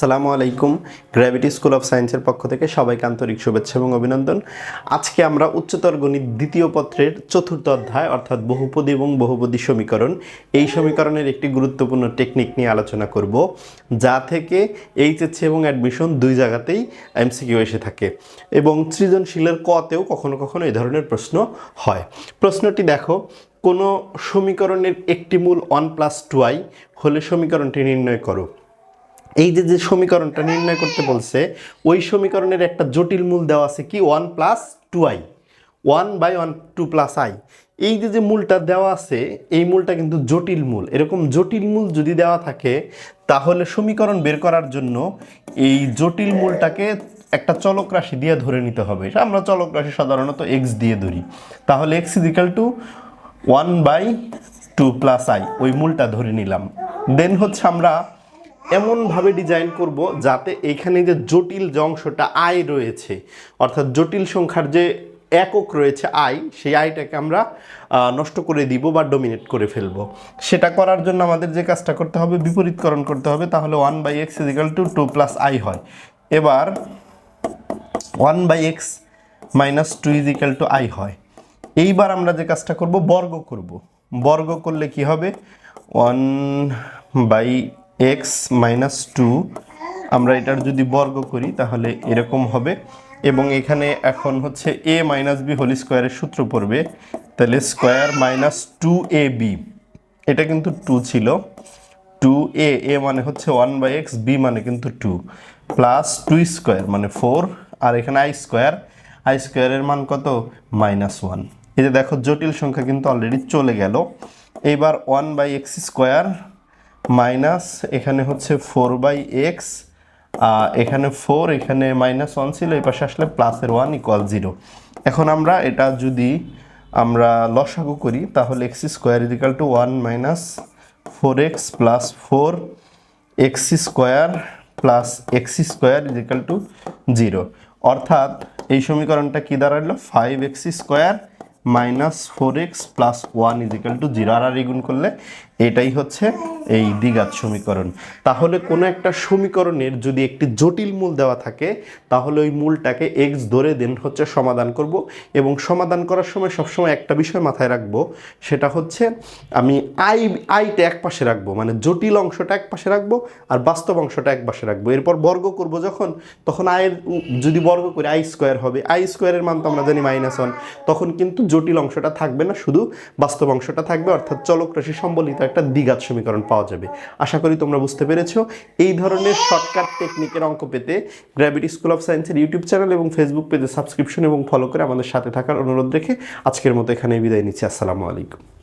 আসসালামু আলাইকুম gravity school of সায়েন্সের পক্ষ থেকে সবাইকে আন্তরিক শুভেচ্ছা এবং অভিনন্দন। আজকে আমরা উচ্চতর গণিত দ্বিতীয় পত্রের চতুর্থ অধ্যায়, অর্থাৎ বহুপদী এবং বহুপদী সমীকরণ, এই সমীকরণের একটি গুরুত্বপূর্ণ টেকনিক নিয়ে আলোচনা করব, যা থেকে এইচএসসি এবং অ্যাডমিশন দুই জায়গাতেই এমসিকিউ এসে থাকে এবং সৃজনশীলের কতেও কখনো কখনো এই ধরনের প্রশ্ন হয়। প্রশ্নটি দেখো, কোনো সমীকরণের একটি মূল ওয়ান প্লাস টু আই হলে সমীকরণটি নির্ণয় করো। এই যে যে সমীকরণটা নির্ণয় করতে বলছে, ওই সমীকরণের একটা জটিল মূল দেওয়া আছে কি? One plus two i. One by one, two plus i. এই যে যে মূলটা দেওয়া আছে, এই মূলটা কিন্তু জটিল মূল। এরকম জটিল মূল যদি দেওয়া থাকে, তাহলে সমীকরণ বের করার জন্য এই জটিল মূলটাকে একটা চলক রাশি দিয়ে ধরে নিতে হবে। আমরা চলক রাশি সাধারণত এক্স দিয়ে ধরি। তাহলে x equal two one by two plus i ওই মূলটা ধরে নিলাম। দেন হচ্ছে আমরা এমনভাবে ডিজাইন করব যাতে এখানে যে জটিল যে অংশটা আয় রয়েছে, অর্থাৎ জটিল সংখ্যার যে একক রয়েছে আই সেই আইটাকে আমরা নষ্ট করে দিব বা ডোমিনেট করে ফেলব। সেটা করার জন্য আমাদের যে কাজটা করতে হবে, বিপরীতকরণ করতে হবে, তাহলে one by x equal two two plus i হয়। এবার one by x minus two equal two i হয়। এইবার আমরা যে কাজটা করব, বর্গ করব। বর্গ করলে কি হবে? One by x minus two আমরা এটার যদি বর্গ করি, তাহলে এরকম হবে। এবং এখানে এখন হচ্ছে এ মাইনাস বি হোল স্কোয়ারের সূত্র পড়বে। তাহলে square minus two a b এটা কিন্তু টু ছিল। টু এ এ মানে হচ্ছে ওয়ান বাই এক্স বি মানে কিন্তু টু প্লাস টু স্কোয়ার মানে ফোর আর এখানে আই স্কোয়ার আই স্কোয়ারের মান কত? মাইনাস ওয়ান এই যে দেখো, জটিল সংখ্যা কিন্তু অলরেডি চলে গেল। এবার one by x square minus, এখানে হচ্ছে ফোর বাই এক্স এখানে ফোর এখানে মাইনাস ওয়ান ছিল, এই পাশে আসলে প্লাসের ওয়ান ইকুয়াল জিরো এখন আমরা এটা যদি আমরা লসাগু করি, তাহলে x square equal two one minus four x plus four x square plus x square equal two zero অর্থাৎ এই সমীকরণটা কী দাঁড়াল? Five x square minus four x plus one equal two zero আর আর গুণ করলে এটাই হচ্ছে এই দ্বিঘাত সমীকরণ। তাহলে কোনো একটা সমীকরণের যদি একটি জটিল মূল দেওয়া থাকে, তাহলে ওই মূলটাকে এক্স ধরে দেন হচ্ছে সমাধান করব এবং সমাধান করার সময় সবসময় একটা বিষয় মাথায় রাখব, সেটা হচ্ছে আমি আই আইটা এক পাশে রাখব মানে জটিল অংশটা এক পাশে রাখব আর বাস্তব অংশটা এক পাশে রাখব। এরপর বর্গ করব যখন, তখন আয়ের যদি বর্গ করি আই স্কোয়ার হবে। আই স্কোয়ারের মান তো আমরা জানি মাইনাস ওয়ান তখন কিন্তু জটিল অংশটা থাকবে না, শুধু বাস্তব অংশটা থাকবে, অর্থাৎ চলক রাশি সম্বলিত একটা দ্বিঘাত সমীকরণ পাওয়া যাবে। আশা করি তোমরা বুঝতে পেরেছ। এই ধরনের শর্টকাট টেকনিকের অঙ্ক পেতে গ্র্যাভিটি স্কুল অফ সায়েন্সের ইউটিউব চ্যানেল এবং ফেসবুক পেজে সাবস্ক্রিপশন এবং ফলো করে আমাদের সাথে থাকার অনুরোধ রেখে আজকের মতো এখানে বিদায় নিচ্ছি। আসসালামু আলাইকুম।